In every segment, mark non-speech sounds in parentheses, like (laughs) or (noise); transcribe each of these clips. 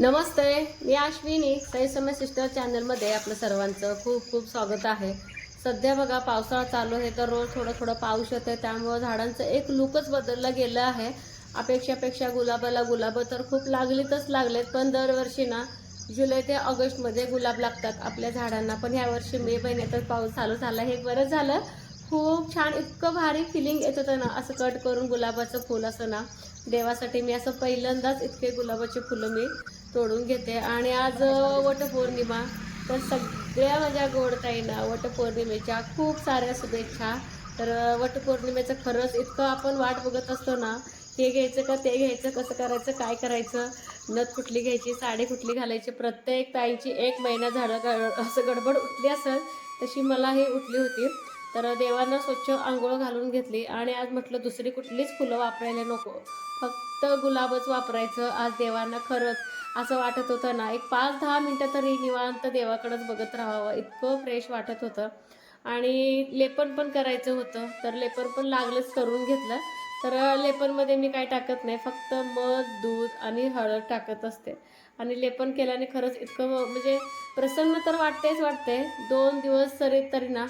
नमस्ते मी अश्विनी. साई समय सिस्टर चॅनलमध्ये आपलं सर्वांचं खूप खूप स्वागत आहे. सध्या बघा पावसाळा चालू आहे तर रोज थोडं थोडं पाऊस येतं त्यामुळं झाडांचं एक लुकच बदललं गेलं आहे. अपेक्षापेक्षा गुलाबाला गुलाब तर खूप लागलीतच लागलेत पण दरवर्षी ना जुलै ते ऑगस्टमध्ये गुलाब लागतात आपल्या झाडांना. पण यावर्षी मे महिन्यातच पाऊस चालू झाला. हे बरं झालं. खूप छान इतकं भारी फिलिंग येत होतं ना असं कट करून गुलाबाचं फुल असं ना. देवासाठी मी असं पहिल्यांदाच इतके गुलाबाचे फुलं मी तोडून घेते. आणि आज वटपौर्णिमा. तर सगळ्या माझ्या गोडताईंना वटपौर्णिमेच्या खूप साऱ्या शुभेच्छा. तर वटपौर्णिमेचं खरंच इतकं आपण वाट बघत असतो ना हे घ्यायचं का ते घ्यायचं कसं करायचं काय करायचं नथ कुठली घ्यायची साडी कुठली घालायची प्रत्येक ताईची एक महिना झाडं ग- असं गडबड उठली असेल तशी मला हे उठली होती. तर देवांना स्वच्छ आंघोळ घालून घेतली. आणि आज म्हटलं दुसरी कुठलीच फुलं वापरायला नको. फक्त गुलाबच वापरायचं. आज देवांना खरंच असं वाटत होतं ना. एक पाच दहा मिनटं तरी निवांत देवाकडंच बघत राहावं. इतकं फ्रेश वाटत होतं. आणि लेपन पण करायचं होतं. तर लेपन पण लागलंच करून घेतलं. तर लेपनमध्ये मी काय टाकत नाही. फक्त मध दूध आणि हळद टाकत असते. आणि लेपन केल्याने खरंच इतकं म्हणजे प्रसन्न तर वाटतेच वाटते. दोन दिवस तरी तरी ना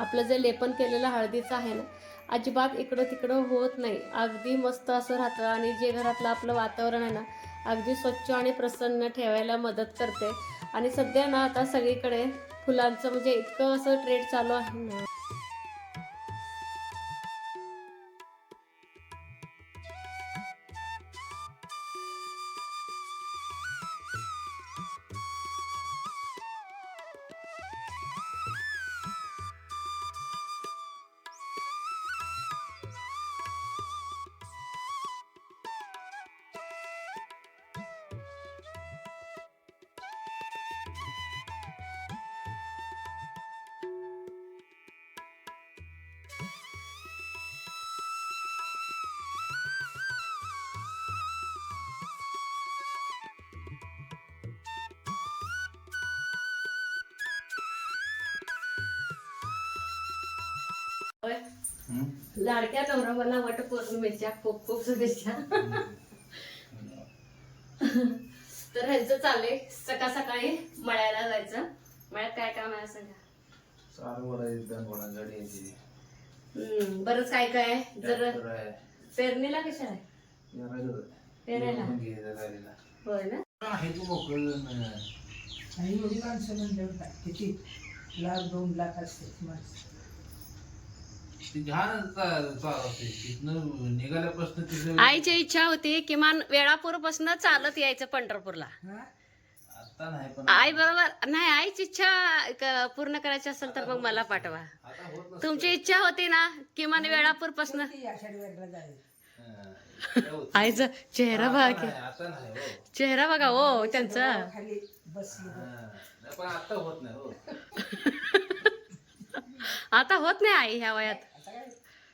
आपलं जे लेपन केलेलं हळदीचं आहे ना अजिबात इकडं तिकडं होत नाही. अगदी मस्त असं राहतं. आणि जे घरातलं आपलं वातावरण आहे ना अगदी स्वच्छ आणि प्रसन्न ठेवायला मदत करते. आणि सध्या ना आता सगळीकडे फुलांचं म्हणजे इतकं असं ट्रेड चालू आहे ना. होय. लाडक्या नवराबाला वट पौर्णिमेच्या खूप खूप शुभेच्छा तर ह्यांचं चाललंय सकाळ सकाळी मळ्याला जायचं मळ्यात काय काम आहे सांगा बरंच काय काय आहे. जर. पेरणीला कशा आहे. पेरायला. होय ना आहे तू मोकळं नाही. आणि एवढी माणसं काय किती लाख दोन लाख असते माणसं ती घाण चा- चालवते. तिथनं निघाल्यापासून तिथं आईची इच्छा होती किमान वेळापूरपासून चालत यायचं पंढरपूरला आता नाही पण आई बरोबर नाही आईची इच्छा क- पूर्ण करायची असेल तर मग मला पाठवा आता होत नसतं. तुमची इच्छा होती ना किमान वेळापूरपासून ती आषाढी वारीला हं. आईचा चेहरा बघा नाही, आता नाही हो. चेहरा बघा हो त्यांचा खाली बसली हं. नाही, पण आता होत नाही हो (laughs) आता होत नाही आई ह्या वयात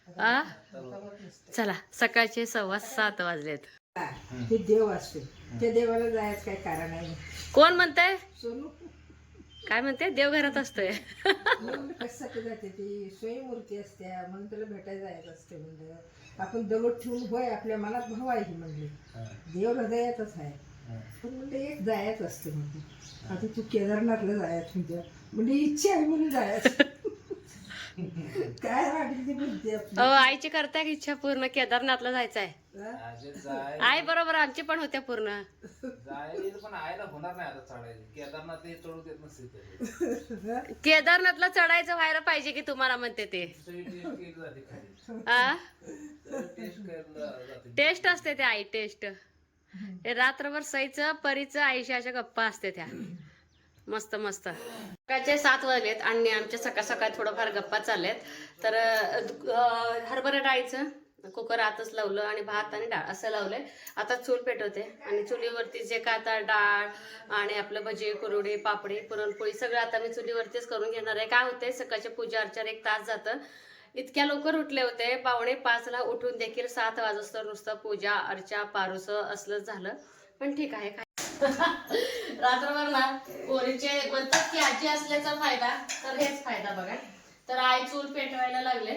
आ. चला सकाळचे सव्वा सात वाजलेत. हा, ते देव असते त्या देवाला जायचं काही कारण आहे कोण म्हणतंय? सोनू. काय म्हणते देवघरात असतोय. म्हणून कशासाठी जाते? ती स्वयंमूर्ती असते म्हणून त्याला भेटायला जायचं असते म्हणलं. आपण दगड ठेवून होय आपल्या मनात भाव आहे म्हणले. देव हृदयातच आहे. हं. पण म्हणजे एक जायचं असते म्हणजे आता तू केदारनाथला जायचं म्हणजे म्हणजे इच्छा आहे म्हणून जायचं. काय वाटेल ती बुद्धी आपली अहो आईची करताय का इच्छा पूर्ण. केदारनाथला जायचं आहे हा? जाय. आई बरोबर आमची पण होत्या पूर्ण. जायला येईल पण आयला होणार नाही आता चढायला. केदारनाथ ते चढू देत नसते ते. केदारनाथला चढायचं व्हायला पाहिजे की तुम्हाला म्हणते ते. सगळी टेस्ट केली जाते खाली. आ? टेस्ट केलं जाते. टेस्ट असते ते आई टेस्ट हे रात्रभर सईचं परीचं आईच्या अशा गप्पा असते त्या. मस्त मस्त. सकाळचे सात वाजलेत आणि आमच्या सकाळ सकाळ थोडंफार गप्पा चालल्यात. तर हरभरा डाळीचं कुकर आतच लावलं आणि भात आणि डाळ असं लावलंय. आता चूल पेटवते आणि चुलीवरती जे काय आता डाळ आणि आपलं भजी कुरवडी पापडी पुरणपोळी सगळं आता मी चुलीवरतीच करून घेणार आहे. काय होतंय सकाळच्या पूजा अर्चार एक तास जातं. इतक्या लवकर उठले होते पावणे पाचला उठून देखील सात वाजता नुसतं पूजा अर्चा पारुस असलंच झालं. पण ठीक आहे काय (laughs) रात्रभर ना पोरीचे म्हणतात की आजी असल्याचा फायदा तर हेच फायदा बघा. तर आई चूल पेटवायला लागले.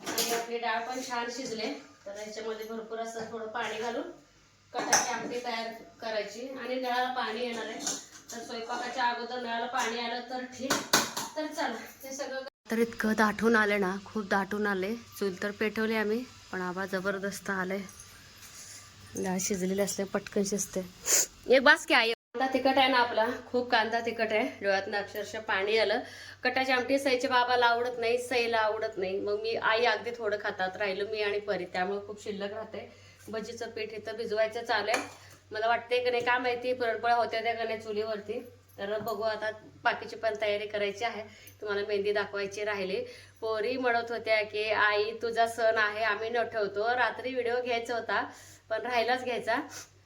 आणि आपली डाळ पण छान शिजले. तर याच्यामध्ये भरपूर असं थोडं पाणी घालून कटाची आमटी तयार करायची. आणि नळाला पाणी येणार आहे. तर स्वयंपाकाच्या अगोदर नळाला पाणी आलं तर ठीक. तर चला ते सगळं तर इतकं दाटून आले ना खूप दाटून आले. चूल तर पेटवली आम्ही पण आबा जबरदस्त आले डाळ शिजलेली असते पटकन शिजते. एक बास की आई. कांदा तिखट आहे ना आपला. खूप कांदा तिखट आहे. डोळ्यातनं अक्षरशः पाणी आलं. कटाची आमटी सईच्या बाबाला आवडत नाही सईला आवडत नाही. मग मी आई अगदी थोडं खातात राहिलं मी आणि परी. त्यामुळे खूप शिल्लक राहते. भजीचं पीठ इथं भिजवायचं चालेल मला वाटते की नाही का माहिती पुरणपोळ्या होत्या त्या का नाही चुलीवरती. तर बघू आता बाकीची पण तयारी करायची आहे. तुम्हाला मेहंदी दाखवायची राहिली. पोरी म्हणत होत्या की आई तुझा सण आहे आम्ही न ठेवतो. रात्री व्हिडिओ घ्यायचा होता पण राहिलाच घ्यायचा.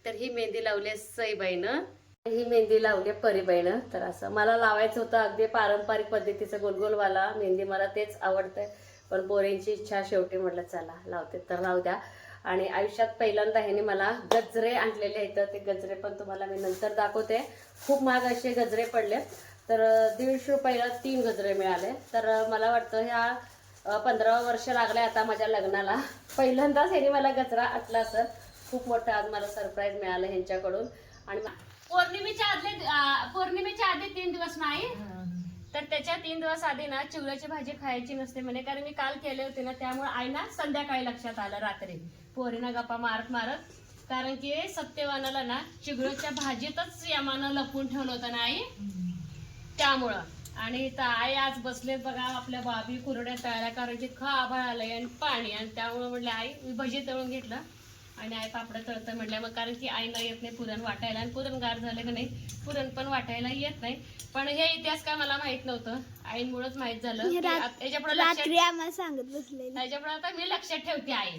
तर ही मेहंदी लावली आहे सईबाईनं. ही मेहंदी लावली आहे तर असं मला लावायचं होतं अगदी पारंपरिक पद्धतीचं गोलगोलवाला. मेहंदी मला तेच आवडतंय. पण पोरींची इच्छा शेवटी म्हटलं चला लावते. तर लावू द्या. आणि आयुष्यात पहिल्यांदा ह्याने मला गजरे आणलेले आहेत. ते गजरे पण तुम्हाला मी नंतर दाखवते. खूप महाग असे गजरे पडले तर दीडशे रुपयाला तीन गजरे मिळाले. तर मला वाटतं ह्या पंधरा वर्ष लागले आता माझ्या लग्नाला. पहिल्यांदाच ह्याने मला गजरा आटला असं खूप मोठं आज मला सरप्राईज मिळालं ह्यांच्याकडून. आणि पौर्णिमेच्या आदले पौर्णिमेच्या आधी तीन दिवस नाही. तर त्याच्या तीन दिवस आधी ना चिवड्याची भाजी खायची नसते म्हणे. कारण मी काल केले होते ना त्यामुळे आई ना संध्याकाळी लक्षात आलं रात्री. पोरीना गप्पा मारत मारत. कारण की सत्यवानाला ना चिगळच्या भाजीतच यमानं लपवून ठेवलं होतं ना आई. त्यामुळं. आणि इथं आई आज बसलेत बघा आपल्या बाबी कुरड्या तळल्या कारण की खा आभाळ आलंय आणि पाणी. आणि त्यामुळे म्हटलं आई मी भजी तळून घेतलं. आणि आई पापडं तळतं म्हटलं मग कारण की आईला येत नाही पुरण वाटायला आणि पुरण गार झालं की नाही पुरण पण वाटायला येत नाही. पण हे इतिहास काय मला माहीत नव्हतं. आईमुळेच माहीत झालं याच्यापुढे लक्षात सांगत त्याच्यापुढे आता मी लक्षात ठेवते आई.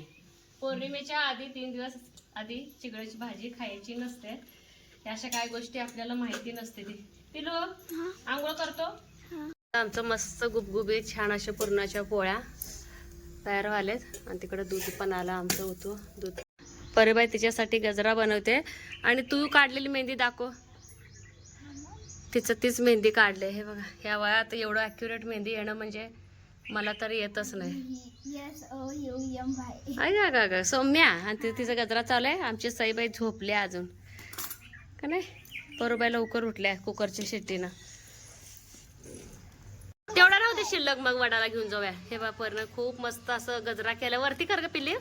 पौर्णिमेच्या आधी तीन दिवस आधी चिगळीची भाजी खायची नसते. या अशा काय गोष्टी आपल्याला माहिती नसते ती. पिलू आंघोळ करतो? आमचं मस्त गुबगुबीत छान अशा पुरणाच्या पोळ्या तयार व्हालेत आणि तिकडे दूध पण आलं आमचं होतो दूध. परिबाई तिच्यासाठी गजरा बनवते. आणि तू काढलेली मेहंदी दाखव. तिचं तीच मेहंदी काढले. हे बघा ह्या वयात एवढं ॲक्युरेट मेहंदी येणं म्हणजे मला तर येतच नाही. Yes O U M Y आहे का का सौम्या आणि ति तिचा गजरा चालू आहे. आमची सईबाई झोपल्या अजून. का नाही? परूबाई लवकर उठल्या कुकरच्या शिट्टीनं. तेवढा राहू दे शिल्लक मग वडाला घेऊन जाऊया. हे बा पर्ण खूप मस्त असं गजरा केला वरती कर ग पिल्ली.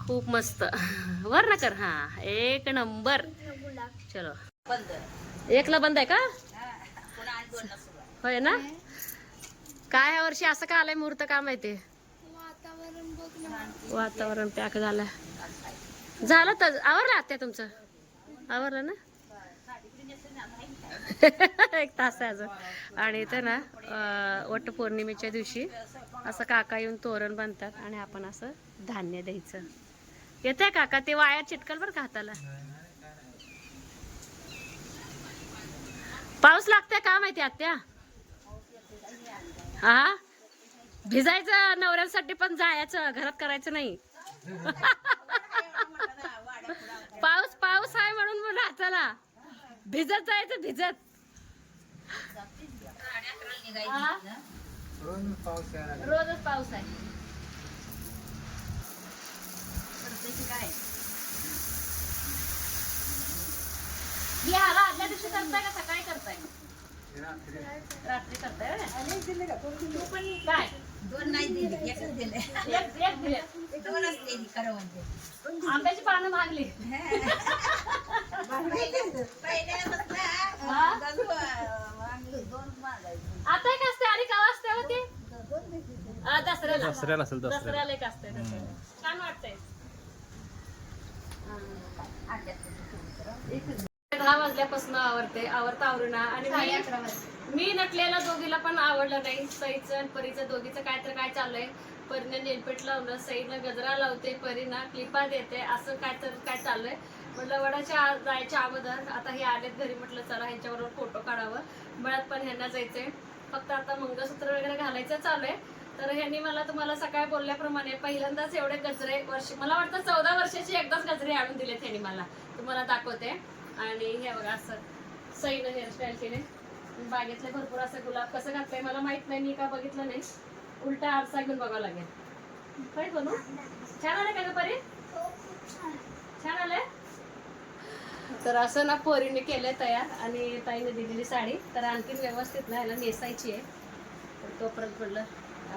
खूप मस्त. वर ना कर हा. एक नंबर. चलो. एकला बंद आहे का? होय ना? काय ह्या वर्षी असं का आलंय मुहूर्त का माहिती? वातावरण पॅक झालं. झालं तर आवरलं आत्या तुमचं? आवरलं ना? (laughs) एक तास आहे अजून. आणि इथं ना वट वटपौर्णिमेच्या दिवशी असं काका येऊन तोरण बांधतात आणि आपण असं धान्य द्यायचं. येते काका ते वाया चिटकल बरं का हाताला. पाऊस लागतंय का माहिती आत्या? हा? भिजायचं नवऱ्यांसाठी पण जायचं घरात करायचं नाही. (laughs) पाऊस पाऊस आहे म्हणून म्हणा चला भिजत जायचं भिजत? रोजच पाऊस आहे हे आला आदल्या दिवशी करताय का? सकाळी करताय? रात्री करताय? काय? दोन नाही दिले एकच दिले. एक एक दिले. दोनच दिली खरं म्हणजे. आंब्याची पानं मागली. हा? आता एक असते आणि का असते हो ते? दसऱ्याला. दसऱ्याला असेल, दसऱ्याला. एक असते. छान वाटतंय. दहा वाजल्यापासून आवडते आवडता आवडना आणि मी- मी नटलेला दोघीला पण आवडलं नाही. सईचं आणि परीचं दोघीचं काय तर काय चाललंय. परीनं नेलपेट लावलं सईनं गजरा लावते परीनं क्लिपा देते असं काय तर काय चाललंय. म्हटलं वडाच्या आ- जायच्या अगोदर आता हे आलेत घरी म्हटलं चला ह्यांच्याबरोबर फोटो काढावं. मळ्यात पण ह्यांना जायचंय. फक्त आता मंगळसूत्र वगैरे घालायचं चालू आहे तर ह्यांनी मला तुम्हाला सकाळी बोलल्याप्रमाणे पहिल्यांदाच एवढे गजरे वर्ष मला वाटतं चौदा वर्षाची एकदाच गजरे आणून दिले त्यांनी मला. तुम्हाला दाखवते. आणि हे बघा असं सईन हेअरस्टाईल केले. बागेतले भरपूर असं गुलाब कसं घातलंय मला माहीत नाही मी का बघितलं नाही. उलटा आरसा घेऊन बघावं लागेल. काय बनू? छान आलं का ग परी? छान आलंय? तर असं ना पोरीने केलंय तयार आणि ताईने दिलेली साडी. तर आणखीन व्यवस्थित ना ह्याला नेसायची आहे. तर तोपर्यंत पडलं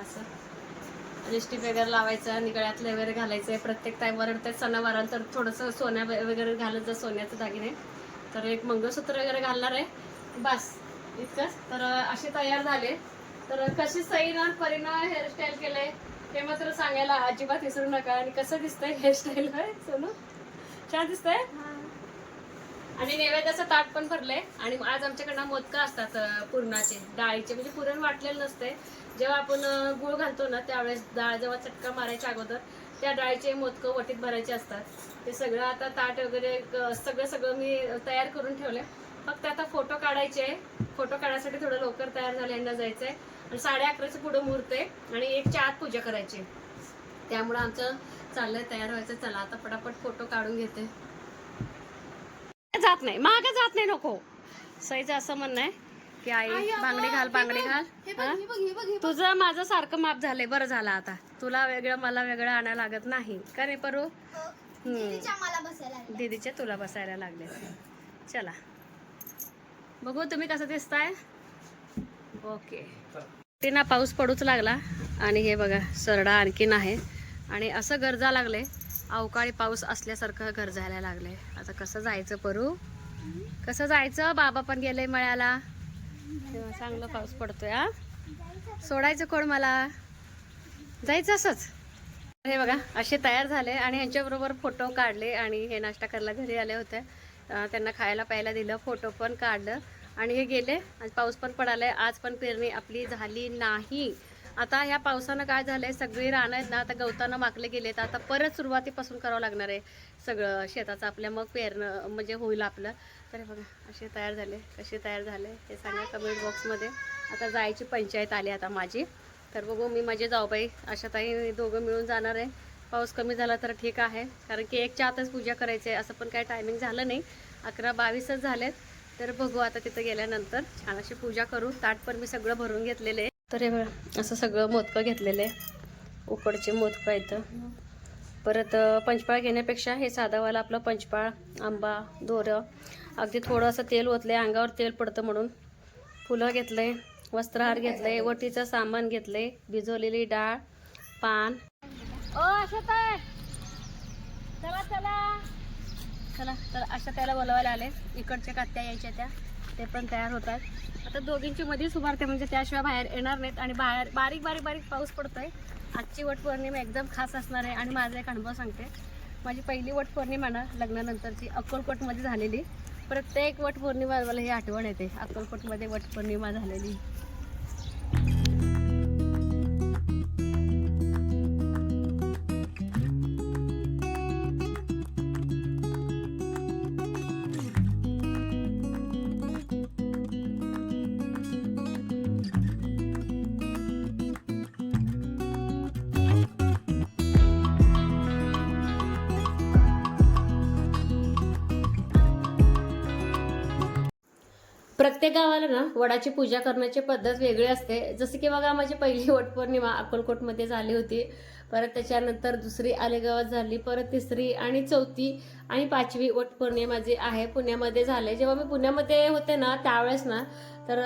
असं लिस्टिक वगैरे लावायचं आणि गळ्यातलं वगैरे घालायचं. आहे प्रत्येक टाईमवर ते सणावाराला तर थोडंसं सोन्या वगैरे घालत जा सोन्याचं दागिने. तर एक मंगळसूत्र वगैरे घालणार आहे. बस इतकंच. तर असे तयार झाले. तर कशी सईनं परीनं हेअरस्टाईल केलंय हे मात्र सांगायला अजिबात विसरू नका. आणि कसं दिसतंय हेअरस्टाईल सोनू? छान दिसतंय? आणि नैवेद्याचं ताट पण भरलंय. आणि आज आमच्याकडनं मोदकं असतात पुरणाचे. डाळीचे. म्हणजे पुरण वाटलेलं नसते जेव्हा आपण गुळ घालतो ना त्यावेळेस डाळ जेव्हा चटका मारायच्या अगोदर त्या डाळीचे मोदकं वटीत भरायचे असतात. ते सगळं आता ताट वगैरे सगळं सगळं मी तयार करून ठेवले फक्त आता फोटो काढायचे. फोटो काढायसाठी थोडं लवकर तयार झाले यांना जायचंय. आणि साडे अकराचं पुढं मुहूर्त आहे आणि एकच्या आत पूजा करायची. आहे. त्यामुळं आमचं चाललंय तयार व्हायचं. चला आता पटापट फोटो काढून घेते. जात नाही. मागे जात नाही नको. सईचं असं म्हणणं आहे की आई बांगडी घाल बांगडी घाल. हा? तुझं माझं सारखं माप झालंय. बरं झालं आता. तुला वेगळं मला वेगळं आणायला लागत नाही. का रे परू? हम्म. मला बसायला लागलं. दीदीचे तुला बसायला लागले. चला. बघू तुम्ही कसं दिसताय? ओके. ते ना पाऊस पडूच लागला. आणि हे बघा सरडा आणखीन आहे. आणि असं गरजा लागले. अवकाळी पाऊस असल्यासारखं गरजायला लागले. आता कसं जायचं परू? कसं जायचं? बाबा पण गेले मळ्याला. तेव्हा चांगलं पाऊस पडतोय हा? सोडायचं कोण मला? जायचं असंच. हे बघा असे तयार झाले आणि ह्यांच्याबरोबर फोटो काढले आणि हे नाश्ता करायला घरी आले होते. त्यांना खायला प्यायला दिलं फोटो पण काढलं. आणि हे गेले. आणि पाऊस पण पडालाय. आज पण पेरणी आपली झाली नाही. आता ह्या पावसानं काय झालं आहे सगळी रानं आहेत ना आता गवतानं माकले गेलेत. आता परत सुरुवातीपासून करावं लागणार आहे सगळं शेताचं आपल्या मग पेरणं म्हणजे होईल आपलं. तर हे बघा असे तयार झाले. कसे तयार झाले हे सांगा कमेंट बॉक्समध्ये आता जायची पंचायत आली आता माझी. तर बघू मी माझे जाऊबाई अशा ताई दोघं मिळून जाणार आहे. पाऊस कमी झाला तर ठीक आहे कारण की एकच्या आतच पूजा करायची आहे असं पण काही टायमिंग झालं नाही. अकरा बावीसच झालेत. तर बघू आता तिथं गेल्यानंतर छान अशी पूजा करू. ताट पण मी सगळं भरून घेतलेलं. आहे तर हे असं सगळं मोदकं घेतलेलं. आहे उकडचे मोदकं इथं परत पंचपाळ घेण्यापेक्षा हे साधावाला आपलं पंचपाळ आंबा दोरं. अगदी थोडं असं तेल ओतलं अंगावर तेल पडतं म्हणून. फुलं घेतले वस्त्रहार घेतले वटीचं सामान घेतले भिजवलेली डाळ पान. ओ अशा चला चला. चला तर अशा त्याला बोलवायला आले. इकडच्या कात्या यायच्या त्या. ते पण तयार होतात. आता दोघींची मध्येच उभारते म्हणजे त्याशिवाय बाहेर येणार नाहीत आणि बाहेर बारीक बारीक बारीक पाऊस पडतोय. आजची वट पौर्णिमा एकदम खास असणार आहे आणि माझा एक अनुभव सांगते. माझी पहिली वट पौर्णिमा ना लग्नानंतरची अक्कलकोटमध्ये झालेली. प्रत्येक वटपौर्णिमा मला ही आठवण येते. अक्कलकोटमध्ये वटपौर्णिमा झालेली. प्रत्येक गावाला ना वडाची पूजा करण्याची पद्धत वेगळी असते. जसं की बघा माझी पहिली वटपौर्णिमा अक्कलकोटमध्ये झाली होती. परत त्याच्यानंतर दुसरी आलेगावात झाली परत तिसरी आणि चौथी आणि पाचवी वटपौर्णिमा जी आहे पुण्यामध्ये झाले. जेव्हा मी पुण्यामध्ये होते ना त्यावेळेस ना तर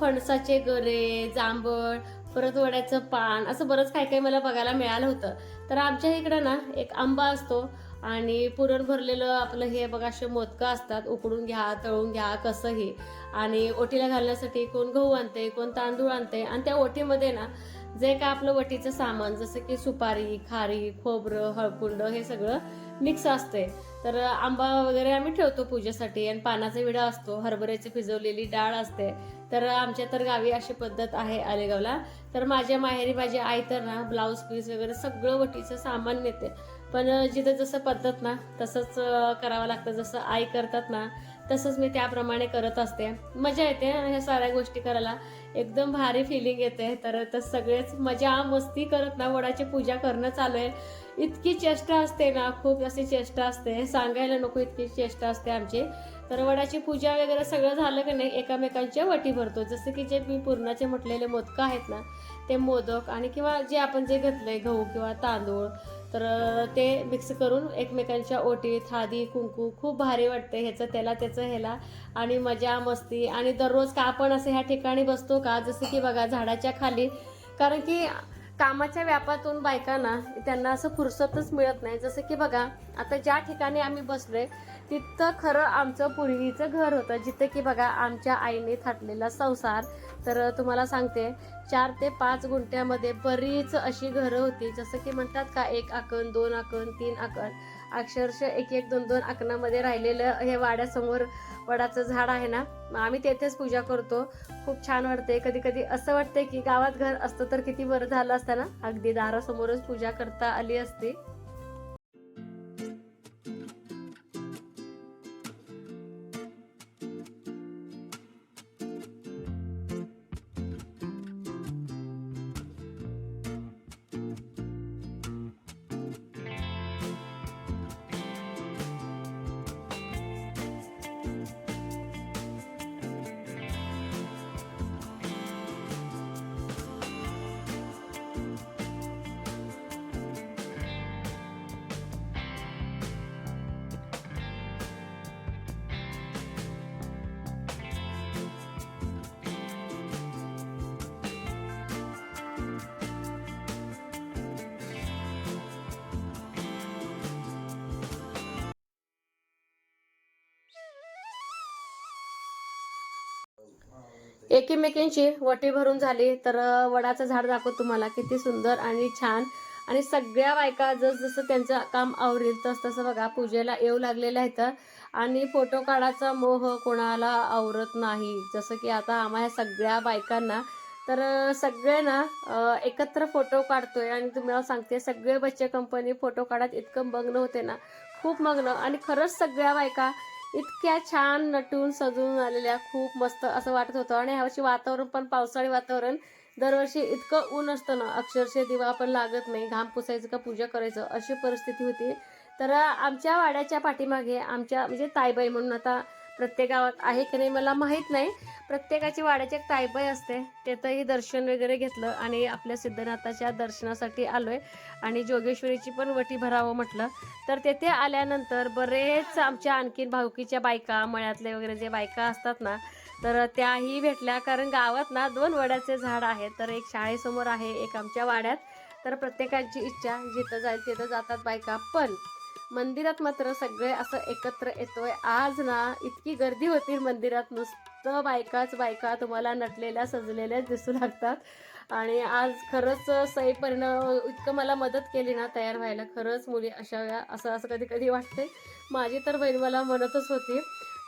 फणसाचे गरे जांभळ परत वड्याचं पान असं बरंच काही काही मला बघायला मिळालं होतं. तर आमच्या इकडं ना एक आंबा असतो. आणि पुरण भरलेलं आपलं हे बघा असे मोदकं असतात उकडून घ्या तळून घ्या कसंही. आणि ओटीला घालण्यासाठी कोण गहू आणते कोण तांदूळ आणते आणि त्या ओटीमध्ये ना जे काय आपलं वटीचं सामान जसं की सुपारी खारी खोबरं हळकुंड हे सगळं मिक्स असते तर आंबा वगैरे आम्ही ठेवतो पूजेसाठी आणि पानाचा विडा असतो हरभऱ्याची भिजवलेली डाळ असते. तर आमच्या तर गावी अशी पद्धत आहे आलेगावला. तर माझ्या माहेरी माझी आई तर ना ब्लाऊज पीस वगैरे सगळं वटीचं सामान नेते. पण जिथं जसं पद्धत ना तसंच करावं लागतं. जसं आई करतात ना तसंच मी त्याप्रमाणे करत असते. मजा येते ह्या साऱ्या गोष्टी करायला. एकदम भारी फिलिंग येते. तर तर सगळेच मजा मस्ती करत ना वडाची पूजा करणं चालू आहे. इतकी चेष्टा असते ना खूप अशी चेष्टा असते. सांगायला नको इतकी चेष्टा असते आमची. तर वडाची पूजा वगैरे सगळं झालं की नाही एकामेकांच्या वटी भरतो. जसं की जे मी पूर्णाचे म्हटलेले मोदकं आहेत ना ते मोदक आणि किंवा जे आपण जे घेतलंय गहू किंवा तांदूळ तर ते मिक्स करून एकमेकांच्या ओटीत हादी कुंकू खूप भारी वाटते ह्याचं त्याला त्याचं ह्याला. आणि मजा मस्ती. आणि दररोज का आपण असं ह्या ठिकाणी बसतो का? जसं की बघा झाडाच्या खाली. कारण की कामाच्या व्यापातून बायकांना त्यांना असं फुरसतच मिळत नाही. जसं की बघा आता ज्या ठिकाणी आम्ही बसलोय तिथं खरं आमचं पूर्वीचं घर होतं. जिथं की बघा आमच्या आईने थाटलेला संसार. तर तुम्हाला सांगते चार ते पाच गुंठ्यामध्ये बरीच अशी घरं होती. जसं की म्हणतात का एक आकण दोन आकण तीन आकण. अक्षरशः एक एक दोन दोन आकणामध्ये राहिलेलं हे वाड्यासमोर वडाचं झाड आहे ना आम्ही तेथेच पूजा करतो. खूप छान वाटते कधी कधी असं वाटते की गावात घर असतं तर किती बरं झालं असतं ना. अगदी दारासमोरच पूजा करता आली असती. एकीमेकींची वटी भरून झाली. तर वडाचं झाड दाखव तुम्हाला. किती सुंदर आणि छान. आणि सगळ्या बायका जस जसं त्यांचं काम आवरेल तस तसं बघा पूजेला येऊ लागलेल्या आहेत. आणि फोटो काढायचा मोह कोणाला आवरत नाही. जसं की आता आम्हा सगळ्या बायकांना तर सगळे ना एकत्र फोटो काढतोय. आणि तुम्हाला सांगते सगळे बच्चे कंपनी फोटो काढत इतकं मग्न होते ना. खूप मग्न. आणि खरंच सगळ्या बायका इतक्या छान नटून सजून आलेल्या खूप मस्त असं वाटत होतं. आणि ह्यावर्षी वातावरण पण पावसाळी वातावरण दरवर्षी इतकं ऊन असतं ना अक्षरशः दिवा पण लागत नाही घाम पुसायचं का पूजा करायचं अशी परिस्थिती होती. तर आमच्या वाड्याच्या पाठीमागे आमच्या म्हणजे ताईबाई म्हणून आता प्रत्येक गावात आहे की नाही मला माहीत नाही. प्रत्येकाची वाड्याची एक ताईबाई असते. तिथंही दर्शन वगैरे घेतलं आणि आपल्या सिद्धनाथाच्या दर्शनासाठी आलो आहे आणि जोगेश्वरीची पण वटी भरावं म्हटलं. तर तेथे आल्यानंतर बरेच आमच्या आणखीन भाऊकीच्या बायका मळ्यातले वगैरे जे बायका असतात ना तर त्याही भेटल्या. कारण गावात ना दोन वड्याचे झाड आहेत. तर एक शाळेसमोर आहे एक आमच्या वाड्यात. तर प्रत्येकाची इच्छा जिथं जाईल तिथं जातात बायका. पण मंदिरात मात्र सगळे असं एकत्र येतोय. आज ना इतकी गर्दी होती मंदिरात. नुसतं बायकाच बायका तुम्हाला नटलेल्या सजलेल्या दिसू लागतात. आणि आज खरंच सईपरीनं इतकं मला मदत केली ना तयार व्हायला. खरंच मुली अशा वेळा असं असं कधी कधी वाटते माझी तर बहीण मला म्हणतच होती.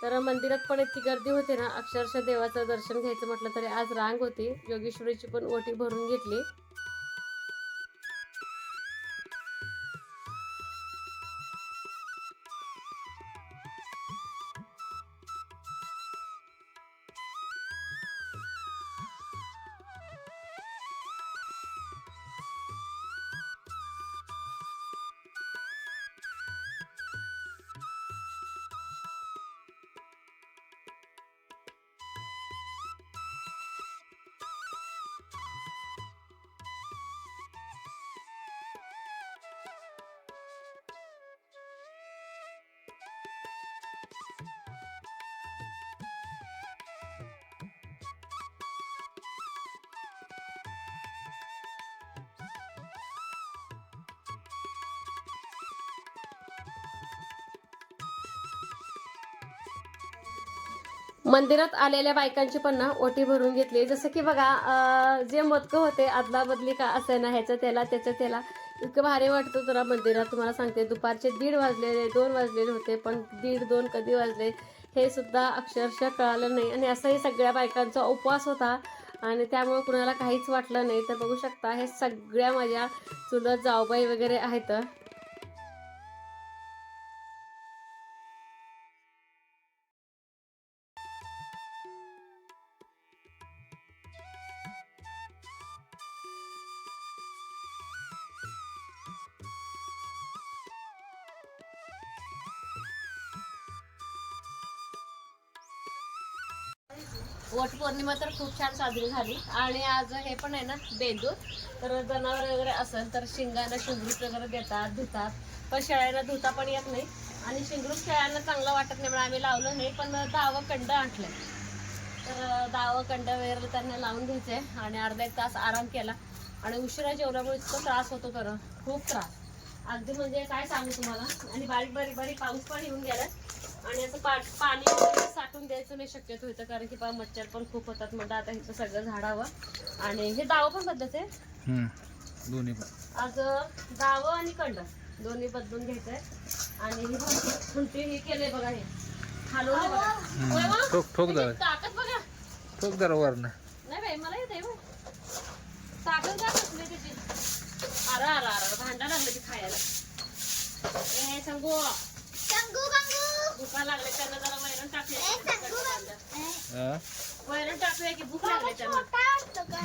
तर मंदिरात पण इतकी गर्दी होती ना अक्षरशः देवाचं दर्शन घ्यायचं म्हटलं तरी आज रांग होती. योगेश्वरीची पण ओटी भरून घेतली. मंदिरात आलेल्या बायकांची पण ना ओटी भरून घेतली. जसं की बघा जे मोदकं होते आदला बदली का असं ना ह्याचं त्याला त्याचं त्याला इतकं भारी वाटतं तुला मंदिरात. तुम्हाला सांगते दुपारचे दीड वाजलेले दोन वाजलेले होते पण दीड दोन कधी वाजले हे सुद्धा अक्षरशः कळालं नाही. आणि असंही सगळ्या बायकांचा उपवास होता आणि त्यामुळे कुणाला काहीच वाटलं नाही. तर बघू शकता हे सगळ्या माझ्या चुलत जाऊबाई वगैरे आहेत. वटपौर्णिमा तर खूप छान साजरी झाली. आणि आज हे पण आहे ना बेंदूर. तर जनावर वगैरे असेल तर शिंगांना शिंगरूप वगैरे देतात धुतात. पण शेळ्यांना धुता पण येत नाही. आणि शिंगरूप शेळ्यांना चांगलं वाटत नाही म्हणून आम्ही लावलं नाही पण दावं कंड आटलं तर दावं कंड वगैरे त्यांना लावून घ्यायचे. आणि अर्धा एक तास आराम केला. आणि उशिरा जेवल्यामुळे इतका त्रास होतो खरं. खूप त्रास. अगदी म्हणजे काय सांगू तुम्हाला? आणि बारीक बारीक बारीक पाऊस पण येऊन गेला आणि असं पा पाणी साठून द्यायचं नाही शक्यतो होतं कारण की पा मच्छर पण खूप होतात. म्हणलं आता इथं सगळं झाडावं आणि हे दावं पण बदलायचंय दोन्ही पण. आज दावं आणि कंड. दोन्ही बदलून घ्यायचंय. आणि हे हे केलंय बघा हे. बघा. होय वा? ठोक ठोक म्हणजे जरा. ताकद बघा. ठोक जरा वरनं. नाही बाई मला येते बघ ताकद जा कसली त्याची? अरे अरे अरे भांडा लागलं की खायला. ए सांगू. कंगू भुका लागले त्यांना जरा वैरण ए टाकूया कंगू कंगू? वैरण टाकूया की भूक लागले त्यांना. मोठा वाटतो का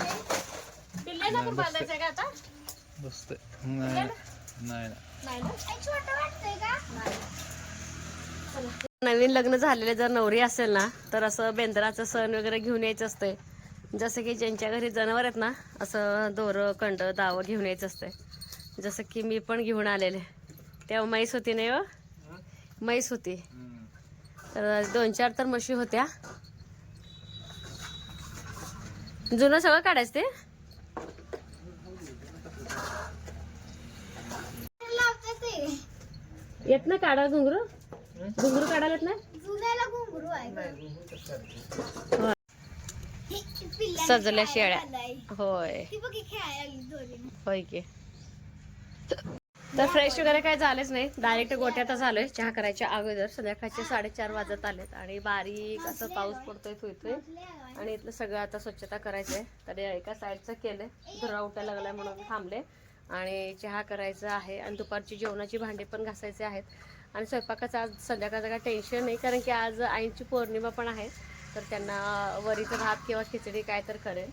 पिल्ले पण बांधायचंय का आता? मस्त नाही नाही. नाही नाही. ना? ए, छोटं वाटतंय का? नवीन लग्न झालेले जर नवरी असेल ना तर असं बेंद्राचं सण वगैरे घेऊन यायचं असतंय. जसं की ज्यांच्या घरी जनावर आहेत ना असं दोरं कंड दावं घेऊन यायचं असतंय. जसं की मी पण घेऊन आलेले. तेव्हा म्हैस होती नाही हो? म्हैस होती. तर दोन चार तर म्हशी होत्या. जुनं सगळं काढायचं ते? येत ना काढा घुंगरू? घुंगरू काढायला येत ना सजल्या शेळ्या. होय. होय की. तर फ्रेश वगैरे काय झालेच नाही. डायरेक्ट गोट्यातच आलोय चहा करायच्या अगोदर. संध्याकाळचे साडेचार वाजत आलेत आणि बारीक असं पाऊस पडतोय थुयतोय आणि इथलं सगळं आता स्वच्छता करायचंय. तर एका साईडचं केलंय. धुरा उठायला लागलाय म्हणून थांबले. आणि चहा करायचं आहे. आणि दुपारची जेवणाची भांडी पण घासायचे आहेत. आणि स्वयंपाकाचं आज संध्याकाळचं काय टेन्शन नाही. कारण की आज आईंची पौर्णिमा पण आहे. तर त्यांना वरीचं भात किंवा खिचडी काय तर करेल.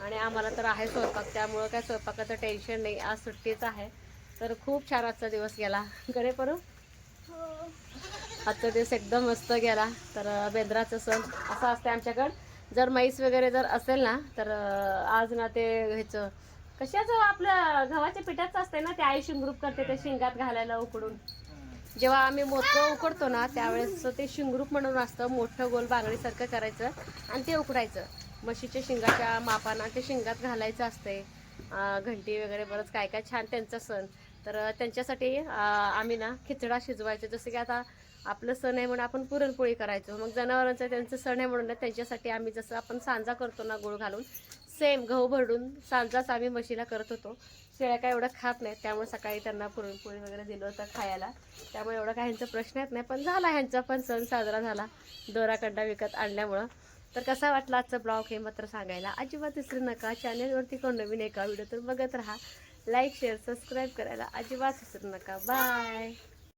आणि आम्हाला तर आहे स्वयंपाक. त्यामुळं काय स्वयंपाकाचं टेन्शन नाही. आज सुट्टीच आहे. तर खूप छान आजचा दिवस गेला. करे परू? हो. आजचा दिवस एकदम मस्त गेला. तर बेंद्राचं सण असं असते आमच्याकडं. जर म्हैस वगैरे जर असेल ना तर आज ना ते ह्याचं कशाचं आपलं गव्हाच्या पिठाचं असते ना ते आई शिंगरूप करते ते शिंगात घालायला उकडून. जेव्हा आम्ही मोठं उकडतो ना त्यावेळेस ते शिंगरूप म्हणून असतं मोठं गोल बांगडीसारखं करायचं आणि ते उकडायचं. म्हशीच्या शिंगाच्या मापानं ते शिंगात घालायचं असते घंटी वगैरे बरंच काय काय छान त्यांचा सण. तर त्यांच्यासाठी आम्ही ना खिचडा शिजवायचं. जसं की आता आपलं सण आहे म्हणून आपण पुरणपोळी करायचो. मग जनावरांचं त्यांचं सण आहे म्हणून त्यांच्यासाठी आम्ही जसं आपण सांजा करतो ना गुळ घालून सेम गहू भरडून सांजाच आम्ही म्हशीला करत होतो. शेळ्या काय एवढं खात नाहीत त्यामुळे सकाळी त्यांना पुरणपोळी वगैरे दिलं होतं खायला. त्यामुळे एवढं काय ह्यांचा प्रश्न येत नाही. पण झाला ह्यांचा पण सण साजरा झाला दोराकंडा विकत आणल्यामुळं. तर कसा वाटला आजचा ब्लॉग हे मात्र सांगायला अजिबात विसरू नका. चॅनलवरती कोण नवीन एका व्हिडिओ तर बघत राहा. लाईक शेअर सबस्क्राईब करायला अजिबात विसरू नका. बाय.